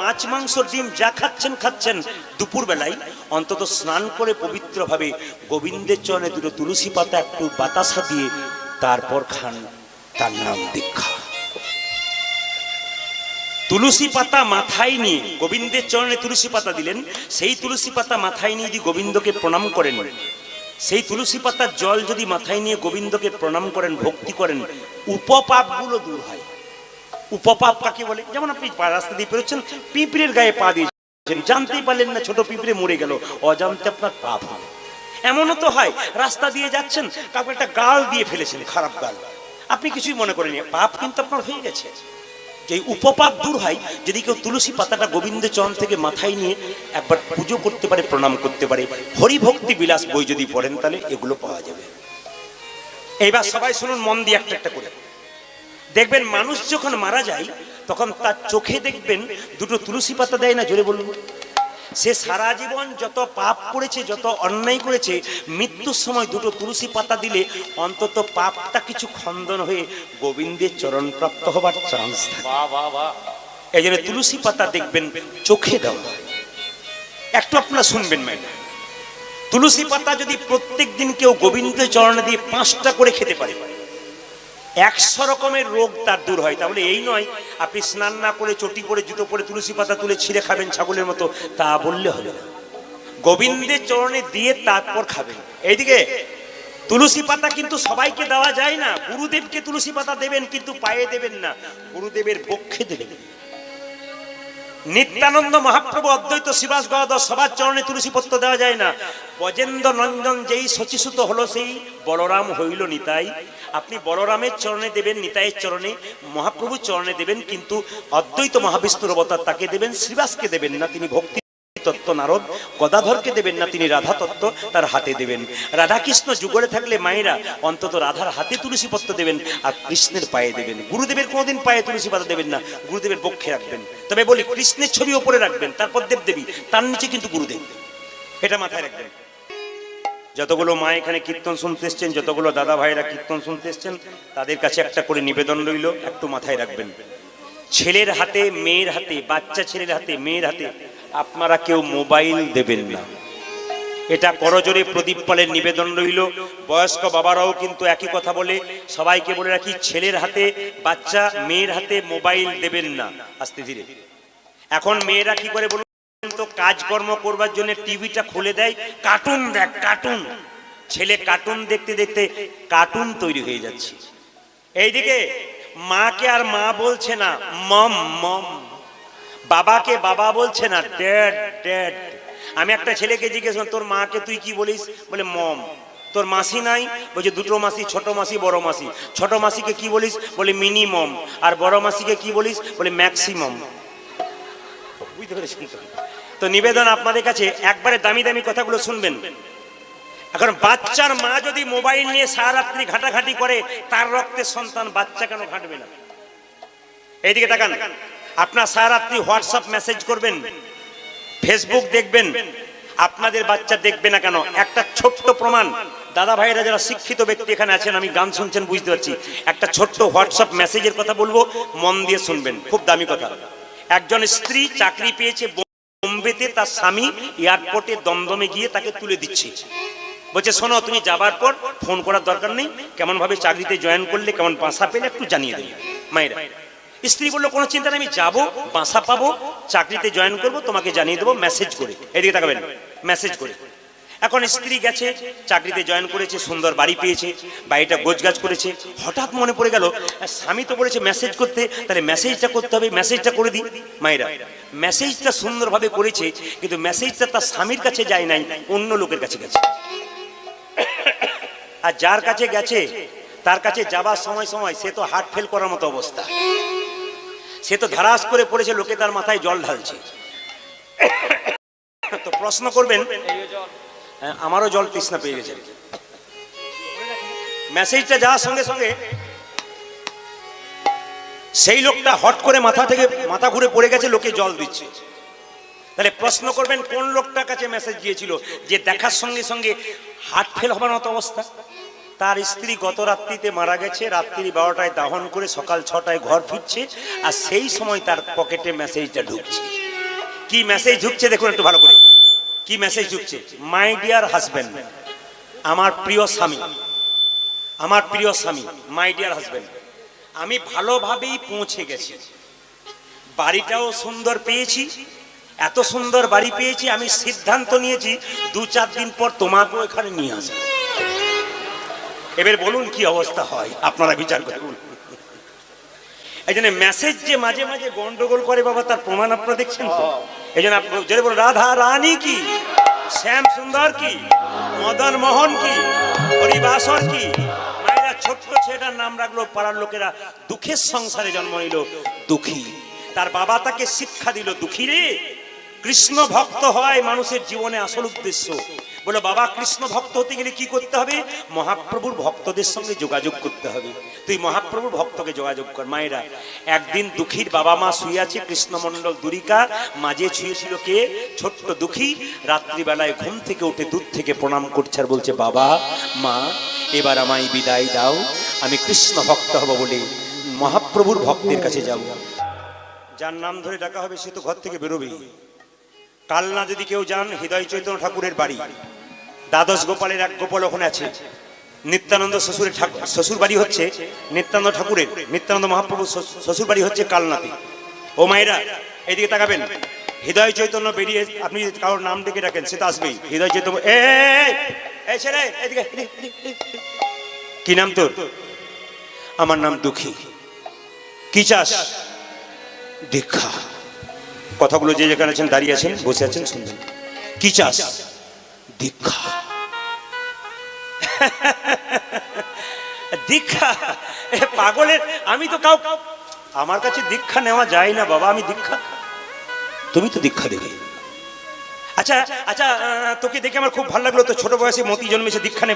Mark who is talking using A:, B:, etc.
A: মাছ, মাংস, ডিম যা খাচ্ছেন খাচ্ছেন। দুপুর বেলায় অন্তত স্নান করে পবিত্রভাবে গোবিন্দের চরণে দুটো তুলসী পাতা, একটু বাতাসা দিয়ে তারপর খান তার নাম দীক্ষা। তুলসী পাতা মাথায় নিয়ে গোবিন্দের চরণে তুলসী পাতা দিলেন। সেই তুলসী পাতা মাথায় নিয়ে যদি গোবিন্দকে প্রণাম করেন, সেই তুলসী পাতার জল যদি মাথায় নিয়ে গোবিন্দকে প্রণাম করেন, ভক্তি করেন, উপপাপগুলো দূর হয়। উপপাপ কাকে বলে, যেমন আপনি রাস্তা দিয়ে পেরোচ্ছেন, পিঁপড়ের গায়ে পা দিয়েছেন, জানতেই পারলেন না ছোট পিঁপড়ে মরে গেল, অজান্তে আপনার পাপ হবে। এমনও তো হয়, রাস্তা দিয়ে যাচ্ছেন, কাউকে একটা গাল দিয়ে ফেলেছেন, খারাপ গাল। আপনি কিছুই মনে করেনি পাপ কিন্তু আপনার হয়ে গেছে। যে উপপাপ দূর হয়, যদি কেউ তুলসী পাতাটা গোবিন্দ চরণ থেকে মাথায় নিয়ে একবার পুজো করতে পারে, প্রণাম করতে পারে, হরিভক্তি বিলাস বই যদি পড়েন, তাহলে এগুলো পাওয়া যাবে। এইবার সবাই শুনুন, মন দিয়ে একটা একটা করে। দেখবেন মানুষ যখন মারা যায় তখন তার চোখে দেখবেন দুটো তুলসী পাতা দেয় না জোরে বলুন। সে সারা জীবন যত পাপ করেছে যত অন্যায় করেছে মৃত্যুর সময় দুটো তুলসী পাতা দিলে অন্তত পাপটা কিছু খন্দন হয়ে গোবিন্দের চরণ প্রাপ্ত হবার চান্স এই জন্য তুলসী পাতা দেখবেন চোখে দেওয়া। একটু আপনারা শুনবেন ম্যাডাম তুলসী পাতা যদি প্রত্যেক দিন কেউ গোবিন্দ চরণে দিয়ে পাঁচটা করে খেতে পারে একশো রকমের রোগ তার দূর হয়। তাহলে এই নয়, আপনি স্নান না করে চটি করে জুতো পরে, তুলসী পাতা তুলে ছিঁড়ে খাবেন ছাগলের মতো, তা বললে হবে না। গোবিন্দের চরণে দিয়ে তারপর খাবেন। এইদিকে, তুলসী পাতা কিন্তু সবাইকে দেওয়া যায় না। গুরুদেবকে তুলসী পাতা দেবেন, কিন্তু পায়ে দেবেন না। গুরুদেবের বক্ষে দেবেন। নিত্যানন্দ মহাপ্রভু অদ্বৈত শিবাস গদ সবার চরণে তুলসী পত্র দেওয়া যায় না। বজেন্দ্র নন্দন যেই শচিসূত হলো সেই বলরাম হইল নিতাই। আপনি বলরামের চরণে দেবেন, নিতাইয়ের চরণে, মহাপ্রভুর চরণে দেবেন, কিন্তু অদ্বৈত মহাবিষ্ণুর অবতার তাকে দেবেন শ্রীবাসকে দেবেন না, তিনি ভক্তি তত্ত্ব নারদ, গদাধরকে দেবেন না তিনি রাধা তত্ত্ব তার হাতে দেবেন। রাধাকৃষ্ণ যুগলে থাকলে মায়েরা অন্তত রাধার হাতে তুলসী পত্র দেবেন আর কৃষ্ণের পায়ে দেবেন। গুরুদেবের কোনোদিন পায়ে তুলসী পাতা দেবেন না, গুরুদেবের পক্ষে রাখবেন। তবে বলি, কৃষ্ণের ছবি ওপরে রাখবেন, তারপর দেবদেবী, তার নিচে কিন্তু গুরুদেব। এটা মাথায় রাখবেন। যতগুলো মা এখানে কীর্তন শুনতে এসছেন, যতগুলো দাদা ভাইরা কীর্তন শুনতে এসছেন, তাদের কাছে একটা করে নিবেদন রইল, একটু মাথায় রাখবেন। ছেলের হাতে, মেয়ের হাতে, বাচ্চা ছেলের হাতে, মেয়ের হাতে আপনারা কেউ মোবাইল দেবেন না। এটা করজোরে প্রদীপ পালের নিবেদন রইল। বয়স্ক বাবারাও কিন্তু একই কথা বলে, সবাইকে বলে রাখি, ছেলের হাতে বাচ্চা, মেয়ের হাতে মোবাইল দেবেন না। আস্তে ধীরে। এখন মেয়েরা কি করে বলুন তো, কাজকর্ম করবার জন্য টিভিটা খুলে দেয়? কার্টুন দেখ, কার্টুন। ছেলে কার্টুন দেখতে দেখতে কার্টুন তৈরি হয়ে যাচ্ছে। এইদিকে মাকে আর মা বলছে না, মম মম। বাবাকে বাবা বলছে না ড্যাড ড্যাড আমি একটা ছেলেকে জিজ্ঞেস করলাম, তোর মাকে তুই কি বলিস? বলে মম তোর মাসি নাই? বলছে দুটো মাসি ছোট মাসি বড় মাসি। ছোট মাসিকে কি বলিস? বলে মিনিমম আর বড় মাসিকে কি বলিস? বলে ম্যাক্সিমাম বুঝতে পেরেছেন তো? নিবেদন আপনাদের কাছে একবারে দামি দামি কথাগুলো শুনবেন। এখন বাচ্চার মা যদি মোবাইল নিয়ে সারারাত্রি ঘাটাঘাটি করে তার রক্তের সন্তান বাচ্চা কেন ঘাটবে না? এইদিকে তাকান। আপনার সারারাত্রি হোয়াটসঅ্যাপ মেসেজ করবেন, ফেসবুক দেখবেন, আপনাদের বাচ্চা দেখবে না কেন? একটা ছোট্ট প্রমাণ দাদা ভাইরা যারা শিক্ষিত ব্যক্তি এখানে আছেন, আমি গান শুনছেন, বুঝতে পারছি। একটা ছোট্ট হোয়াটসঅ্যাপ মেসেজের কথা বলব, মন দিয়ে শুনবেন, খুব দামি কথা। একজন স্ত্রী চাকরি পেয়েছে বোম্বেতে তার স্বামী এয়ারপোর্টে দমদমে গিয়ে তাকে তুলে দিচ্ছে। বলছে, শোনো, তুমি যাবার পর ফোন করার দরকার নেই কেমন ভাবে চাকরিতে জয়েন করলে, কেমন বাসা পেলে একটু জানিয়ে দেবে। মায়েরা স্ত্রী বলল, কোনো চিন্তা নেই, আমি যাব, বাসা পাবো, চাকরিতে জয়েন করব, তোমাকে জানিয়ে দেবো মেসেজ করে। এদিকে তাকাবেন মেসেজ করে। এখন স্ত্রী গেছে, চাকরিতে জয়েন করেছে, সুন্দর বাড়ি পেয়েছে, বাড়িটা গোছগাছ করেছে। হঠাৎ মনে পড়ে গেল, স্বামী তো বলেছে মেসেজ করতে, তাহলে মেসেজটা করতে হবে মেসেজটা করে দিই। মায়েরা মেসেজটা সুন্দরভাবে করেছে, কিন্তু মেসেজটা তার স্বামীর কাছে যায় নাই, অন্য লোকের কাছে গেছে। আর যার কাছে গেছে, তার কাছে যাবার সময় সময়, সে তো হার্ট ফেল করার মতো অবস্থা। সে তো ধারাস করে পড়েছে লোকে তার মাথায় জল ঢালছে। তো প্রশ্ন করবেন হ্যাঁ, আমারও জল তৃষ্ণা পেয়ে গেছে। মেসেজটা যাওয়ার সঙ্গে সঙ্গে সেই লোকটা হট করে মাথা থেকে মাথা ঘুরে পড়ে গেছে লোকে জল দিচ্ছে। তাহলে প্রশ্ন করবেন কোন লোকটার কাছে মেসেজ গিয়েছিল যে দেখার সঙ্গে সঙ্গে হার্ট ফেল হবার মতো অবস্থা? তার স্ত্রী গত রাত্রিতে মারা গেছে, রাত্রি বারোটায় দাহন করে সকাল ছটায় ঘর ফিরছে, আর সেই সময় তার পকেটে মেসেজটা ঢুকছে। কি মেসেজ ঢুকছে দেখুন একটু ভালো করে। কি মেসেজ ঢুকছে? মাই ডিয়ার হাজবেন্ড আমার প্রিয় স্বামী, আমার প্রিয় স্বামী মাই ডিয়ার হাজবেন্ড আমি ভালোভাবেই পৌঁছে গেছি। বাড়িটাও সুন্দর পেয়েছি, এত সুন্দর বাড়ি পেয়েছি, আমি সিদ্ধান্ত নিয়েছি দু চার দিন পর তোমাকেও এখানে নিয়ে আসব। এবার বলুন কি অবস্থা হয়? আপনারা বিচার করুন। এই জন্য মেসেজ যে মাঝে মাঝে গন্ডগোল করে বাবা, তার প্রমাণ আপনারা দেখছেন তো? এই জন্য যদি বলুন, রাধা রানী কি? শ্যাম সুন্দর কি? মদন মোহন কি? হরিবাসর কি? মায়েরা ছোট্ট ছেলেটার নাম রাখল, পাড়ার লোকেরা দুঃখের সংসারে জন্ম নিল, দুঃখী। তার বাবা তাকে শিক্ষা দিল, দুঃখী রে। কৃষ্ণ ভক্ত হয় মানুষের জীবনে আসল উদ্দেশ্য। বলে, বাবা, কৃষ্ণ ভক্ত হতে গেলে কি করতে হবে? মহাপ্রভুর ভক্তদের সঙ্গে যোগাযোগ করতে হবে। তুই মহাপ্রভুর ভক্তকে যোগাযোগ কর, মায়েরা। একদিন দুঃখীর বাবা মা শুয়ে আছে, কৃষ্ণমণ্ডল দুরিকা, মাঝে ছুঁয়েছিল কে? ছোট্ট দুঃখী, রাত্রিবেলায় ঘুম থেকে উঠে দূর থেকে প্রণাম করছে আর বলছে, বাবা, মা, এবার আমায় বিদায় দাও, আমি কৃষ্ণ ভক্ত হব বলে মহাপ্রভুর ভক্তের কাছে যাব। যার নাম ধরে ডাকা হবে, সে তো ঘর থেকে বেরোবেই। কাল না যদি কেউ যান, হৃদয় চৈতন্য ঠাকুরের বাড়ি। দ্বাদশ গোপালের এক গোপাল ওখানে আছে। নিত্যানন্দ শ্বশুরের শ্বশুর বাড়ি হচ্ছে নিত্যানন্দ ঠাকুরের, নিত্যানন্দ মহাপ্রভু শ্বশ- শ্বশুর বাড়ি হচ্ছে কালনাতে। ও মায়েরা, এদিকে তাকাবেন। হৃদয় চৈতন্য বেরিয়ে, আপনি কারোর নাম ডেকে ডাকেন, সে তো আসবেই। হৃদয় চৈতন্য, এ। কি নাম তোর? আমার নাম দুঃখী। কি চাস? দীক্ষা। কথাগুলো যে যেখানে আছেন, দাঁড়িয়ে আছেন, বসে আছেন, শুনবেন। কি চাস? দীক্ষা। দীক্ষা? পাগলের, আমি তো কাউ আমার কাছে দীক্ষা নেওয়া যায় না, বাবা, আমি দীক্ষা। তুমি তো দীক্ষা দেবে। আচ্ছা আচ্ছা তোকে দেখে আমার খুব ভালো লাগল তো ছোট বয়সে মতি জন্মেছে, দীক্ষা